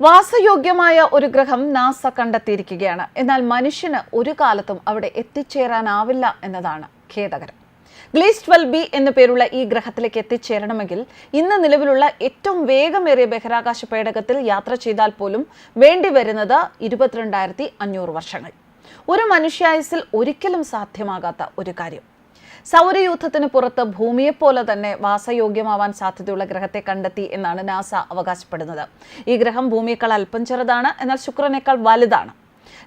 വാസയോഗ്യമായ ഒരു ഗ്രഹം നാസ കണ്ടെത്തിയിരിക്കുകയാണ്. എന്നാൽ മനുഷ്യന് ഒരു കാലത്തും അവിടെ എത്തിച്ചേരാനാവില്ല എന്നതാണ് ഖേദകരം. ഗ്ലീസ് ട്വൽവ് ബി എന്നു പേരുള്ള ഈ ഗ്രഹത്തിലേക്ക് എത്തിച്ചേരണമെങ്കിൽ ഇന്ന് നിലവിലുള്ള ഏറ്റവും വേഗമേറിയ ബഹിരാകാശ പേടകത്തിൽ യാത്ര ചെയ്താൽ പോലും വേണ്ടി വരുന്നത് ഇരുപത്തിരണ്ടായിരത്തി അഞ്ഞൂറ് വർഷങ്ങൾ. ഒരു മനുഷ്യായുസിൽ ഒരിക്കലും സാധ്യമാകാത്ത ഒരു കാര്യം. സൗരയൂഥത്തിന് പുറത്ത് ഭൂമിയെപ്പോലെ തന്നെ വാസയോഗ്യമാവാൻ സാധ്യതയുള്ള ഗ്രഹത്തെ കണ്ടെത്തി എന്നാണ് നാസ അവകാശപ്പെടുന്നത്. ഈ ഗ്രഹം ഭൂമിയേക്കാൾ അല്പം ചെറുതാണ് എന്നാൽ ശുക്രനേക്കാൾ വലുതാണ്.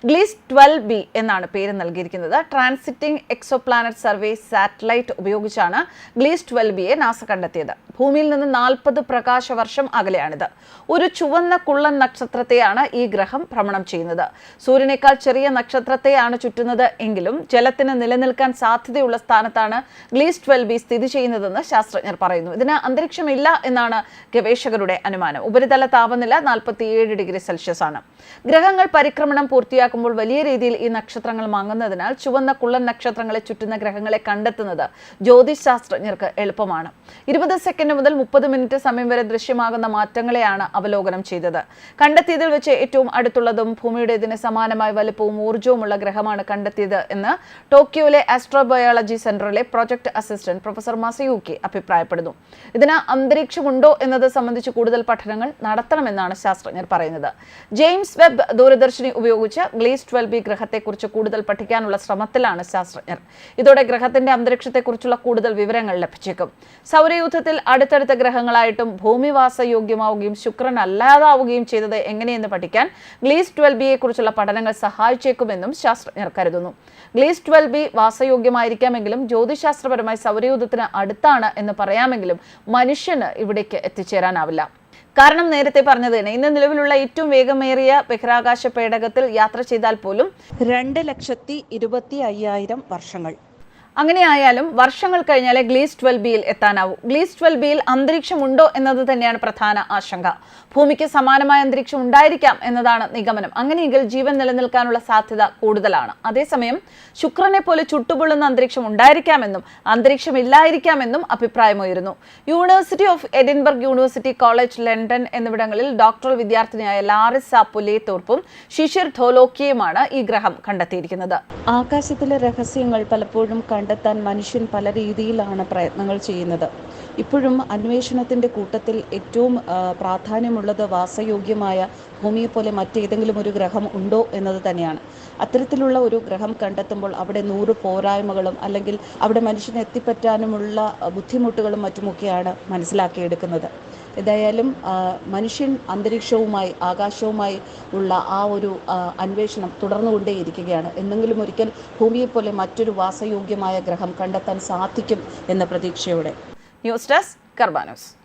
ഗ്ലീസ് ട്വൽവ് ബി എന്നാണ് പേര് നൽകിയിരിക്കുന്നത്. ട്രാൻസിറ്റിംഗ് എക്സോപ്ലാനറ്റ് സർവേ സാറ്റലൈറ്റ് ഉപയോഗിച്ചാണ് ഗ്ലീസ് ട്വൽവ് ബിയെ നാസ കണ്ടെത്തിയത്. ഭൂമിയിൽ നിന്ന് നാൽപ്പത് പ്രകാശ വർഷം അകലെയാണിത്. ഒരു ചുവന്ന കുള്ളൻ നക്ഷത്രത്തെയാണ് ഈ ഗ്രഹം ഭ്രമണം ചെയ്യുന്നത്. സൂര്യനേക്കാൾ ചെറിയ നക്ഷത്രത്തെയാണ് ചുറ്റുന്നത് എങ്കിലും ജലത്തിന് നിലനിൽക്കാൻ സാധ്യതയുള്ള സ്ഥാനത്താണ് ഗ്ലീസ് ട്വൽവ് ബി സ്ഥിതി ചെയ്യുന്നതെന്ന് ശാസ്ത്രജ്ഞർ പറയുന്നു. ഇതിന് അന്തരീക്ഷമില്ല എന്നാണ് ഗവേഷകരുടെ അനുമാനം. ഉപരിതല താപനില നാൽപ്പത്തിയേഴ് ഡിഗ്രി സെൽഷ്യസ് ആണ്. ഗ്രഹങ്ങൾ പരിക്രമണം പൂർത്തിയാക്കുമ്പോൾ വലിയ രീതിയിൽ ഈ നക്ഷത്രങ്ങൾ മാങ്ങുന്നതിനാൽ ചുവന്ന കുള്ളൻ നക്ഷത്രങ്ങളെ ചുറ്റുന്ന ഗ്രഹങ്ങളെ കണ്ടെത്തുന്നത് ജ്യോതിശാസ്ത്രജ്ഞർക്ക് എളുപ്പമാണ്. ഇരുപത് സെക്കൻഡ് മുതൽ മുപ്പത് മിനിറ്റ് സമയം വരെ ദൃശ്യമാകുന്ന മാറ്റങ്ങളെയാണ് അവലോകനം ചെയ്തത്. കണ്ടെത്തിയതിൽ വെച്ച് ഏറ്റവും അടുത്തുള്ളതും ഭൂമിയുടേതിന് സമാനമായ വലുപ്പവും ഊർജവുമുള്ള ഗ്രഹമാണ് കണ്ടെത്തിയത് എന്ന് ടോക്കിയോയിലെ ആസ്ട്രോബയോളജി സെന്ററിലെ പ്രൊജക്ട് അസിസ്റ്റന്റ് പ്രൊഫസർ മസയൂക്കി അഭിപ്രായപ്പെടുന്നു. ഇതിന് അന്തരീക്ഷമുണ്ടോ എന്നത് സംബന്ധിച്ച് കൂടുതൽ പഠനങ്ങൾ നടത്തണമെന്നാണ് ശാസ്ത്രജ്ഞർ പറയുന്നത്. ജെയിംസ് വെബ് ദൂരദർശിനി ഉപയോഗിച്ച് ഗ്ലീസ് ട്വൽവ് ബി ഗ്രഹത്തെക്കുറിച്ച് കൂടുതൽ പഠിക്കാനുള്ള ശ്രമത്തിലാണ് ശാസ്ത്രജ്ഞർ. ഇതോടെ ഗ്രഹത്തിന്റെ അന്തരീക്ഷത്തെക്കുറിച്ചുള്ള കൂടുതൽ വിവരങ്ങൾ ലഭിച്ചേക്കും. സൗരയൂഥത്തിൽ അടുത്തടുത്ത ഗ്രഹങ്ങളായിട്ടും ഭൂമിവാസയോഗ്യമാവുകയും ശുക്രൻ അല്ലാതാവുകയും ചെയ്തത് എങ്ങനെയെന്ന് പഠിക്കാൻ ഗ്ലീസ് ട്വൽവ് ബിയെ കുറിച്ചുള്ള പഠനങ്ങൾ സഹായിച്ചേക്കുമെന്നും ശാസ്ത്രജ്ഞർ കരുതുന്നു. ഗ്ലീസ് ട്വൽവ് ബി വാസയോഗ്യമായിരിക്കാമെങ്കിലും ജ്യോതിശാസ്ത്രപരമായി സൗരയൂഥത്തിന് അടുത്താണ് എന്ന് പറയാമെങ്കിലും മനുഷ്യന് ഇവിടേക്ക് എത്തിച്ചേരാനാവില്ല. കാരണം നേരത്തെ പറഞ്ഞത് തന്നെ ഇന്ന് നിലവിലുള്ള ഏറ്റവും വേഗമേറിയ ബഹിരാകാശ പേടകത്തിൽ യാത്ര ചെയ്താൽ പോലും രണ്ട് ലക്ഷത്തി ഇരുപത്തി അയ്യായിരം വർഷങ്ങൾ. അങ്ങനെയായാലും വർഷങ്ങൾ കഴിഞ്ഞാലേ ഗ്ലീസ് ട്വൽവ് ബിയിൽ എത്താനാവൂ. ഗ്ലീസ് ട്വൽവ് ബിയിൽ അന്തരീക്ഷമുണ്ടോ എന്നത് തന്നെയാണ് പ്രധാന ആശങ്ക. ഭൂമിക്ക് സമാനമായ അന്തരീക്ഷം ഉണ്ടായിരിക്കാം എന്നതാണ് നിഗമനം. അങ്ങനെയെങ്കിൽ ജീവൻ നിലനിൽക്കാനുള്ള സാധ്യത കൂടുതലാണ്. അതേസമയം ശുക്രനെ പോലെ ചുട്ടുപൊള്ളുന്ന അന്തരീക്ഷം ഉണ്ടായിരിക്കാമെന്നും അന്തരീക്ഷം ഇല്ലായിരിക്കാമെന്നും അഭിപ്രായമുയരുന്നു. University of Edinburgh university college London എന്നിവിടങ്ങളിൽ ഡോക്ടറൽ വിദ്യാർത്ഥിനിയായ ലാറിസ പുലേത്തോർപ്പും ശിശിർ ധോലോക്കിയുമാണ് ഈ ഗ്രഹം കണ്ടെത്തിയിരിക്കുന്നത്. ആകാശത്തിലെ രഹസ്യങ്ങൾ പലപ്പോഴും കണ്ടെത്താൻ മനുഷ്യൻ പല രീതിയിലാണ് പ്രയത്നങ്ങൾ ചെയ്യുന്നത്. ഇപ്പോഴും അന്വേഷണത്തിന്റെ കൂട്ടത്തിൽ ഏറ്റവും പ്രാധാന്യമുള്ളത് വാസയോഗ്യമായ ഭൂമിയെ പോലെ മറ്റേതെങ്കിലും ഒരു ഗ്രഹം ഉണ്ടോ എന്നത് തന്നെയാണ്. അത്തരത്തിലുള്ള ഒരു ഗ്രഹം കണ്ടെത്തുമ്പോൾ അവിടെ നൂറ് പോരായ്മകളും അല്ലെങ്കിൽ അവിടെ മനുഷ്യന് എത്തിപ്പറ്റാനുമുള്ള ബുദ്ധിമുട്ടുകളും മറ്റുമൊക്കെയാണ് മനസ്സിലാക്കിയെടുക്കുന്നത്. ഏതായാലും മനുഷ്യൻ അന്തരീക്ഷവുമായി ആകാശവുമായി ഉള്ള ആ ഒരു അന്വേഷണം തുടർന്നുകൊണ്ടേയിരിക്കുകയാണ്. എന്തെങ്കിലും ഒരിക്കൽ ഭൂമിയെപ്പോലെ മറ്റൊരു വാസയോഗ്യമായ ഗ്രഹം കണ്ടെത്താൻ സാധിക്കും എന്ന പ്രതീക്ഷയോടെ. News desk കർബാനോസ്